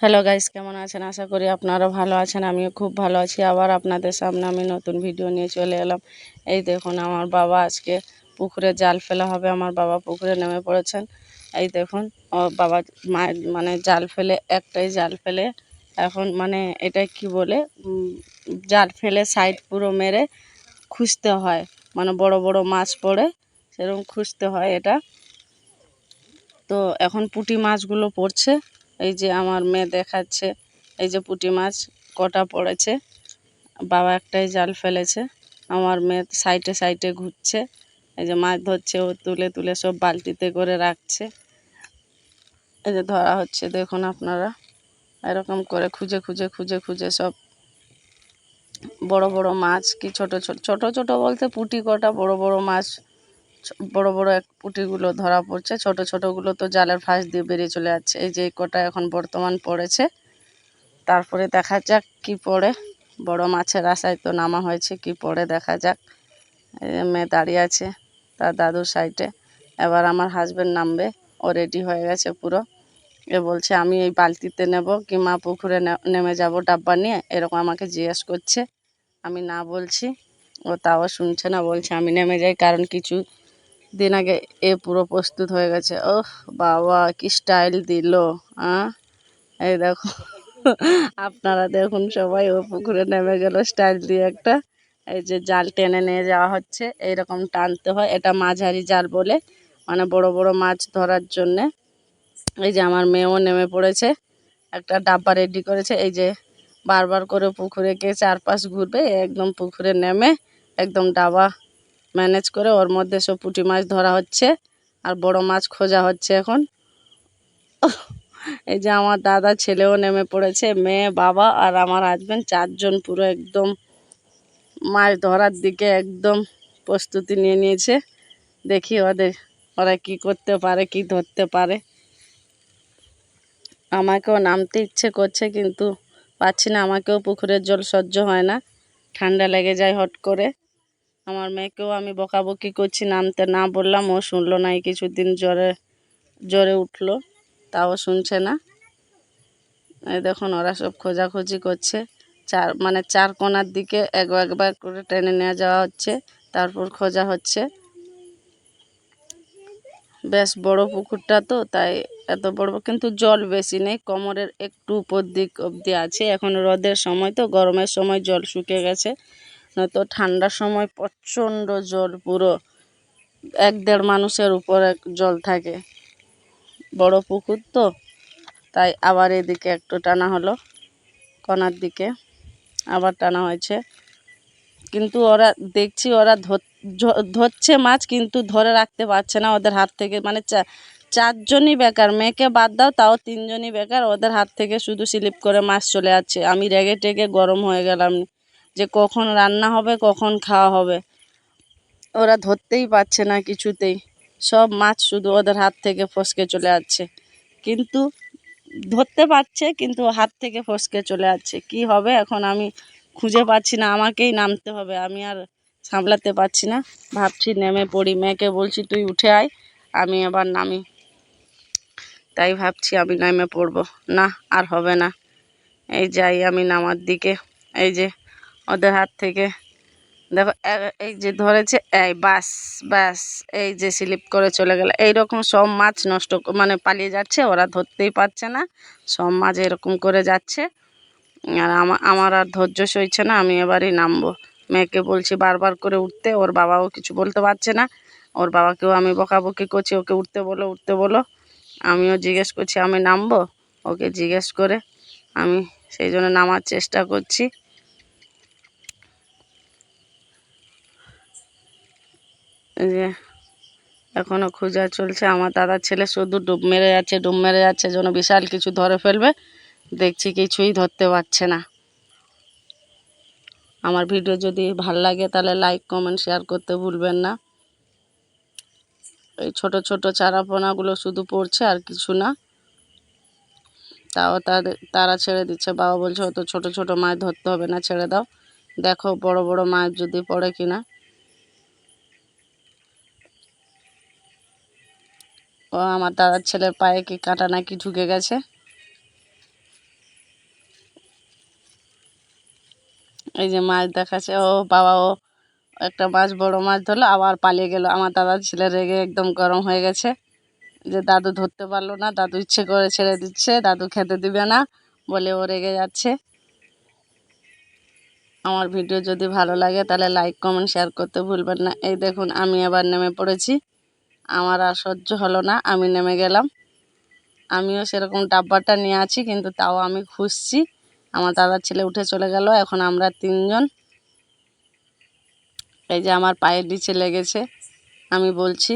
Hello guys কেমন আছেন? আশা করি আপনারা ভালো আছেন, আমিও খুব ভালো আছি। আবার আপনাদের সামনে আমি নতুন ভিডিও নিয়ে চলে এলাম। এই দেখুন, আমার বাবা আজকে পুকুরে জাল ফেলা হবে। আমার বাবা পুকুরে নেমে পড়েছেন। এই দেখুন ও বাবা মানে জাল ফেলে, একটাই জাল ফেলে। এখন মানে এটা কি বলে? জাল ফেলে সাইড পুরো মেরে খুঁজতে হয়। মানে বড় বড় মাছ পড়ে, সেরকম খুঁজতে হয় এটা। তো এখন পুঁটি মাছগুলো পড়ছে। এই যে আমার মেয়ে দেখাচ্ছে, এই যে পুঁটি মাছ কটা পড়েছে, বাবা একটাই জাল ফেলেছে, আমার মেয়ে সাইডে সাইডে ঘুরছে, এই যে মাছ ধরছে, ও তুলে তুলে সব বালতিতে করে রাখছে, এই যে ধরা হচ্ছে, দেখুন আপনারা, এরকম করে খুঁজে খুঁজে খুঁজে খুঁজে সব বড় বড় মাছ, কি ছোট ছোট ছোট ছোট বলতে পুঁটি কটা বড় বড় মাছ বড় বড় এক পুঁটিগুলো ধরা পড়ছে। ছোট ছোটগুলো তো জালের ফাঁস দিয়ে বেরিয়ে চলে যাচ্ছে। এই যে কটা এখন বর্তমান পড়েছে। তারপরে দেখা যাক কি পড়ে। বড় মাছের আশায় তো নামা হয়েছে, কি পড়ে দেখা যাক। মেয়ে দাঁড়িয়ে আছে তার দাদুর সাইডে। এবার আমার হাজবেন্ড নামবে। ও রেডি হয়ে গেছে পুরো। এ বলছে, আমি এই বালতিতে নেব কি মা পুকুরে নেমে যাব ডাব্বা নিয়ে? এরকম আমাকে জিজ্ঞেস করছে। আমি না বলছি। ও তাও শুনছে না। বলছে, আমি নেমে যাই কারণ কিছু দিন আগে এ পুরো প্রস্তুত হয়ে গেছে। ওহ, বাবা, কি স্টাইল দিল হ্যাঁ এই দেখো, আপনারা দেখুন সবাই ও পুকুরে নেমে গেল স্টাইল দিয়ে একটা। এই যে জাল টেনে নিয়ে যাওয়া হচ্ছে, এইরকম টানতে হয়। এটা মাঝারি জাল বলে মানে বড় বড় মাছ ধরার জন্যে। এই যে আমার মেয়েও নেমে পড়েছে, একটা ডাব্বা রেডি করেছে। এই যে বারবার করে পুকুরে গিয়ে চারপাশ ঘুরবে, একদম পুকুরে নেমে একদম ডাবা ম্যানেজ করে ওর মধ্যে সব পুঁটি মাছ ধরা হচ্ছে আর বড় মাছ খোঁজা হচ্ছে এখন। এই যে আমার দাদা ছেলেও নেমে পড়েছে, মেয়ে, বাবা আর আমার হাজবেন্ড চারজন পুরো একদম মাছ ধরার দিকে একদম প্রস্তুতি নিয়ে নিয়েছে। দেখি ওদের, ওরা কি করতে পারে, কি ধরতে পারে। আমাকেও নামতে ইচ্ছে করছে কিন্তু পাচ্ছি না, আমাকেও পুকুরের জল সহ্য হয় না। ঠান্ডা লেগে যায় হট করে। আমার মেয়েকেও আমি বকাবকি করছি, নামতে না বললাম, ও শুনলো না, এই কিছুদিন জ্বরে জ্বরে উঠল, তাও শুনছে না। এই দেখুন, ওরা সব খোঁজাখুঁজি করছে। চার মানে চার কোণার দিকে এক, একবার করে টেনে নিয়ে যাওয়া হচ্ছে, তারপর খোঁজা হচ্ছে। বেশ বড় পুকুরটা তো, তাই এত বড়, কিন্তু জল বেশি নেই, কোমরের একটু উপর দিক অবধি আছে। এখন রোদের সময় তো, গরমের সময় জল শুকিয়ে গেছে। নয়তো ঠান্ডার সময় প্রচণ্ড জল, পুরো এক দেড় মানুষের উপরে জল থাকে। বড় পুকুর তো, তাই আবার এদিকে একটু টানা হলো কোনার দিকে আবার টানা হয়েছে। কিন্তু ওরা, দেখছি ওরা ধরছে মাছ, কিন্তু ধরে রাখতে পারছে না ওদের হাত থেকে। মানে চারজনই বেকার, মেয়েকে বাদ দাও, তাও তিনজনই বেকার, ওদের হাত থেকে শুধু স্লিপ করে মাছ চলে যাচ্ছে। আমি রেগে টেগে গরম হয়ে গেলাম। যে কখন রান্না হবে, কখন খাওয়া হবে। ওরা ধরতেই পারছে না কিছুতেই। সব মাছ শুধু ওদের হাত থেকে ফসকে চলে যাচ্ছে। কিন্তু ধরতে পারছে, কিন্তু হাত থেকে ফসকে চলে যাচ্ছে। কি হবে এখন আমি খুঁজে পাচ্ছি না, আমাকেই নামতে হবে। আমি আর সামলাতে পারছি না। ভাবছি নেমে পড়ি। মেয়েকে বলছি, তুই উঠে আয়, আমি আবার নামি। তাই ভাবছি আমি নেমে পড়ব। না, আর হবে না। এই যাই, আমি নামার দিকে। এই যে ওদের হাত থেকে। দেখো এই যে ধরেছে, এই বাস বাস, এই যে স্লিপ করে চলে গেল। এইরকম সব মাছ নষ্ট মানে পালিয়ে যাচ্ছে, ওরা ধরতেই পারছে না। সব মাছ এরকম করে যাচ্ছে। আর আমার আর ধৈর্য সইছে না, আমি এবারই নামবো। মেয়েকে বলছি বারবার করে উঠতে, ওর বাবাও কিছু বলতে পারছে না। ওর বাবাকেও আমি বকাবকি করছি, ওকে উঠতে বলো উঠতে বলো। আমিও জিজ্ঞেস করছি, আমি নামবো? ওকে জিজ্ঞেস করে আমি সেই জন্য নামার চেষ্টা করছি। যে এখনও খোঁজা চলছে। আমার দাদার ছেলে শুধু ডুব মেরে যাচ্ছে, ডুব মেরে যাচ্ছে, যেন বিশাল কিছু ধরে ফেলবে। দেখছি কিছুই ধরতে পারছে না। আমার ভিডিও যদি ভালো লাগে তাহলে লাইক কমেন্ট শেয়ার করতে ভুলবেন না। এই ছোট ছোট চারাপোনাগুলো শুধু পড়ছে আর কিছু না। তাও তাদের তারা ছেড়ে দিচ্ছে। বাবা বলছে, অত ছোট ছোট মাছ ধরতে হবে না, ছেড়ে দাও। দেখো বড় বড় মাছ যদি পড়ে কিনা। ও আমার দাদার ছেলের পায়ে কি কাটা নাকি ঢুকে গেছে? এই যে মাছ দেখাচ্ছে, ও বাবা, ও একটা মাছ, বড় মাছ ধরলো, আবার পালিয়ে গেল। আমার দাদার ছেলে রেগে একদম গরম হয়ে গেছে। যে দাদু ধরতে পারল না, দাদু ইচ্ছে করে ছেড়ে দিচ্ছে, দাদু খেতে দিবে না বলে ও রেগে যাচ্ছে। আমার ভিডিও যদি ভালো লাগে তাহলে লাইক কমেন্ট শেয়ার করতে ভুলবেন না। এই দেখুন, আমি আবার নেমে পড়েছি। আমার আর সহ্য হলো না, আমি নেমে গেলাম। আমিও সেরকম ডাব্বাটা নিয়ে আছি, কিন্তু তাও আমি খুঁজছি। আমার দাদার ছেলে উঠে চলে গেল, এখন আমরা তিনজন। এই যে আমার পায়ের নিচে লেগেছে, আমি বলছি